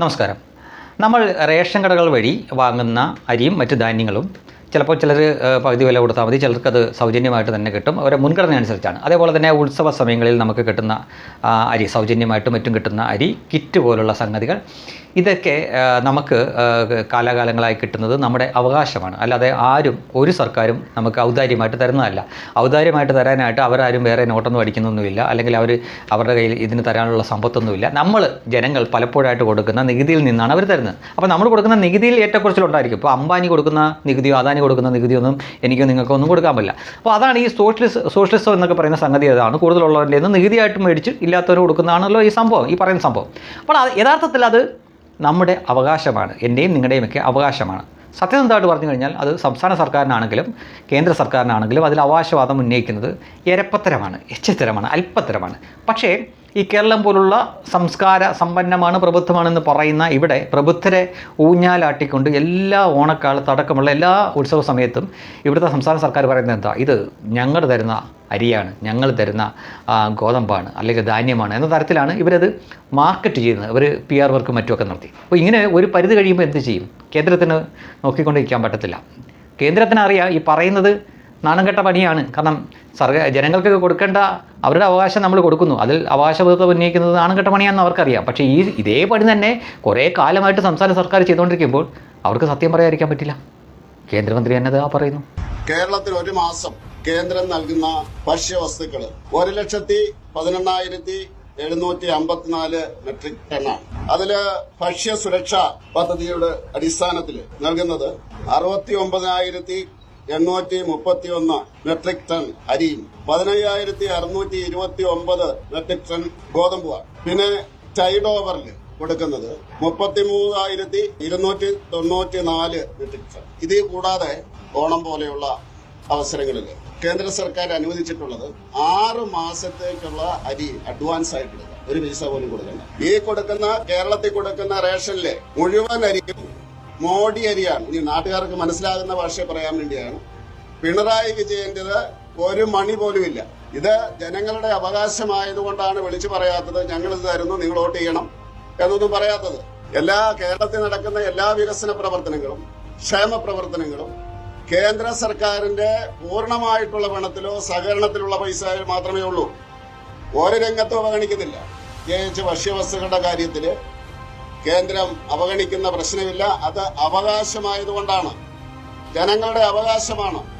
നമസ്കാരം. നമ്മൾ റേഷൻ കടകൾ വഴി വാങ്ങുന്ന അരിയും മറ്റ് ധാന്യങ്ങളും ചിലപ്പോൾ ചിലർ പകുതി വില കൊടുത്താൽ മതി. ചിലർക്ക് അത് സൗജന്യമായിട്ട് തന്നെ കിട്ടും. അവരെ മുൻഗണന അനുസരിച്ചാണ്. അതേപോലെ തന്നെ ഉത്സവ സമയങ്ങളിൽ നമുക്ക് കിട്ടുന്ന അരി സൗജന്യമായിട്ടും മറ്റും കിട്ടുന്ന അരി കിറ്റ് പോലുള്ള സംഗതികൾ ഇതൊക്കെ നമുക്ക് കാലാകാലങ്ങളായി കിട്ടുന്നത് നമ്മുടെ അവകാശമാണ്. അല്ലാതെ ആരും ഒരു സർക്കാരും നമുക്ക് ഔദാര്യമായിട്ട് തരുന്നതല്ല. ഔദാര്യമായിട്ട് തരാനായിട്ട് അവരാരും വേറെ നോട്ടൊന്നും അടിക്കുന്നൊന്നുമില്ല. അല്ലെങ്കിൽ അവർ അവരുടെ കയ്യിൽ ഇതിന് തരാനുള്ള സമ്പത്തൊന്നുമില്ല. നമ്മൾ ജനങ്ങൾ പലപ്പോഴായിട്ട് കൊടുക്കുന്ന നികുതിയിൽ നിന്നാണ് അവർ തരുന്നത്. അപ്പോൾ നമ്മൾ കൊടുക്കുന്ന നികുതിയിൽ ഏറ്റക്കുറച്ചിലുണ്ടായിരിക്കും. ഇപ്പോൾ അംബാനി കൊടുക്കുന്ന നികുതിയോ അദാനി കൊടുക്കുന്ന നികുതിയൊന്നും എനിക്കോ നിങ്ങൾക്കോ ഒന്നും കൊടുക്കാൻ പറ്റില്ല. അപ്പോൾ അതാണ് ഈ സോഷ്യലിസ്റ്റ് സോഷ്യലിസ്റ്റോ എന്നൊക്കെ പറയുന്ന സംഗതി അതാണ് കൂടുതലുള്ളവരുടെ നിന്ന് നികുതിയായിട്ട് മേടിച്ച് ഇല്ലാത്തവർ കൊടുക്കുന്നതാണല്ലോ ഈ സംഭവം ഈ പറയുന്ന സംഭവം. അപ്പോൾ അത് യഥാർത്ഥത്തിൽ അത് നമ്മുടെ അവകാശമാണ് എന്റെയും നിങ്ങളുടെയും ഒക്കെ അവകാശമാണ് സത്യസന്ധമായിട്ട് പറഞ്ഞു കഴിഞ്ഞാൽ അത് സംസ്ഥാന സർക്കാരിനാണെങ്കിലും കേന്ദ്ര സർക്കാരിനാണെങ്കിലും അതിൽ അവകാശവാദം ഉന്നയിക്കുന്നത് എരപ്പത്തരമാണ് എച്ചത്തരമാണ് അല്പത്തരമാണ്. പക്ഷേ ഈ കേരളം പോലുള്ള സംസ്കാര സമ്പന്നമാണ് പ്രബുദ്ധമാണെന്ന് പറയുന്ന ഇവിടെ പ്രബുദ്ധരെ ഊഞ്ഞാലാട്ടിക്കൊണ്ട് എല്ലാ ഓണക്കാലത്ത് അടക്കമുള്ള എല്ലാ ഉത്സവ സമയത്തും ഇവിടുത്തെ സംസ്ഥാന സർക്കാർ പറയുന്നത് എന്താ? ഇത് ഞങ്ങൾ തരുന്ന അരിയാണ് ഞങ്ങൾ തരുന്ന ഗോതമ്പാണ് അല്ലെങ്കിൽ ധാന്യമാണ് എന്ന തരത്തിലാണ് ഇവരത് മാർക്കറ്റ് ചെയ്യുന്നത്. അവർ പി ആർ വർക്കും മറ്റുമൊക്കെ നടത്തി. അപ്പോൾ ഇങ്ങനെ ഒരു പരിധി കഴിയുമ്പോൾ എന്ത് ചെയ്യും? കേന്ദ്രത്തിന് നോക്കിക്കൊണ്ടിരിക്കാൻ പറ്റത്തില്ല. കേന്ദ്രത്തിനറിയാം ഈ പറയുന്നത് നാണം കെട്ട പണിയാണ്. കാരണം സർക്കാർ ജനങ്ങൾക്ക് കൊടുക്കേണ്ട അവരുടെ അവകാശം നമ്മൾ കൊടുക്കുന്നു. അതിൽ അവകാശബോധം ഉന്നയിക്കുന്നത് നാണം കെട്ട പണിയാണെന്ന് അവർക്കറിയാം. പക്ഷേ ഈ ഇതേ പണി തന്നെ കുറേ കാലമായിട്ട് സംസ്ഥാന സർക്കാർ ചെയ്തുകൊണ്ടിരിക്കുമ്പോൾ അവർക്ക് സത്യം പറയാതിരിക്കാൻ പറ്റില്ല. കേന്ദ്രമന്ത്രി തന്നെ ആ പറയുന്നു. കേരളത്തിൽ ഒരു മാസം കേന്ദ്രം നൽകുന്ന ഭക്ഷ്യവസ്തുക്കൾ ഒരു ലക്ഷത്തി പതിനെണ്ണായിരത്തി എഴുന്നൂറ്റി അമ്പത്തിനാല് മെട്രിക് ടണ്ണാണ്. അതിൽ ഭക്ഷ്യ സുരക്ഷാ പദ്ധതിയുടെ അടിസ്ഥാനത്തിൽ നൽകുന്നത് അറുപത്തി ഒമ്പതിനായിരത്തി എണ്ണൂറ്റി മുപ്പത്തി ഒന്ന് മെട്രിക് ടൺ അരിയും പതിനയ്യായിരത്തി അറുന്നൂറ്റി ഇരുപത്തി ഒമ്പത് മെട്രിക് ടൺ ഗോതമ്പുമാണ്. പിന്നെ ടൈഡ് ഓവറിൽ കൊടുക്കുന്നത് മുപ്പത്തി മൂവായിരത്തി ഇരുന്നൂറ്റി തൊണ്ണൂറ്റി നാല് മെട്രിക് ടൺ. ഇത് കൂടാതെ ഓണം പോലെയുള്ള അവസരങ്ങളിൽ കേന്ദ്ര സർക്കാർ അനുവദിച്ചിട്ടുള്ളത് ആറ് മാസത്തേക്കുള്ള അരി അഡ്വാൻസ് ആയിട്ട് ഒരു പൈസ പോലും കൊടുക്കണം ഈ കൊടുക്കുന്ന കേരളത്തിൽ കൊടുക്കുന്ന റേഷനിലെ മുഴുവൻ അരിയും മോഡി അരിയാണ്. ഇനി നാട്ടുകാർക്ക് മനസ്സിലാകുന്ന ഭാഷ പറയാൻ വേണ്ടിയാണ്. പിണറായി വിജയന്റേത് ഒരു മണി പോലും ഇല്ല. ഇത് ജനങ്ങളുടെ അവകാശമായതുകൊണ്ടാണ് വിളിച്ചു പറയാത്തത്. ഞങ്ങൾ ഇത് തരുന്നു നിങ്ങൾ വോട്ട് ചെയ്യണം എന്നൊന്നും പറയാത്തത്. എല്ലാ കേരളത്തിൽ നടക്കുന്ന എല്ലാ വികസന പ്രവർത്തനങ്ങളും ക്ഷേമ പ്രവർത്തനങ്ങളും കേന്ദ്ര സർക്കാരിന്റെ പൂർണമായിട്ടുള്ള പണത്തിലോ സഹകരണത്തിലുള്ള പൈസ മാത്രമേ ഉള്ളൂ. ഒരു രംഗത്തും അവഗണിക്കുന്നില്ല. പ്രത്യേകിച്ച് ഭക്ഷ്യവസ്തുക്കളുടെ കാര്യത്തിൽ കേന്ദ്രം അവഗണിക്കുന്ന പ്രശ്നമില്ല. അത് അവകാശമായതുകൊണ്ടാണ്. ജനങ്ങളുടെ അവകാശമാണ്.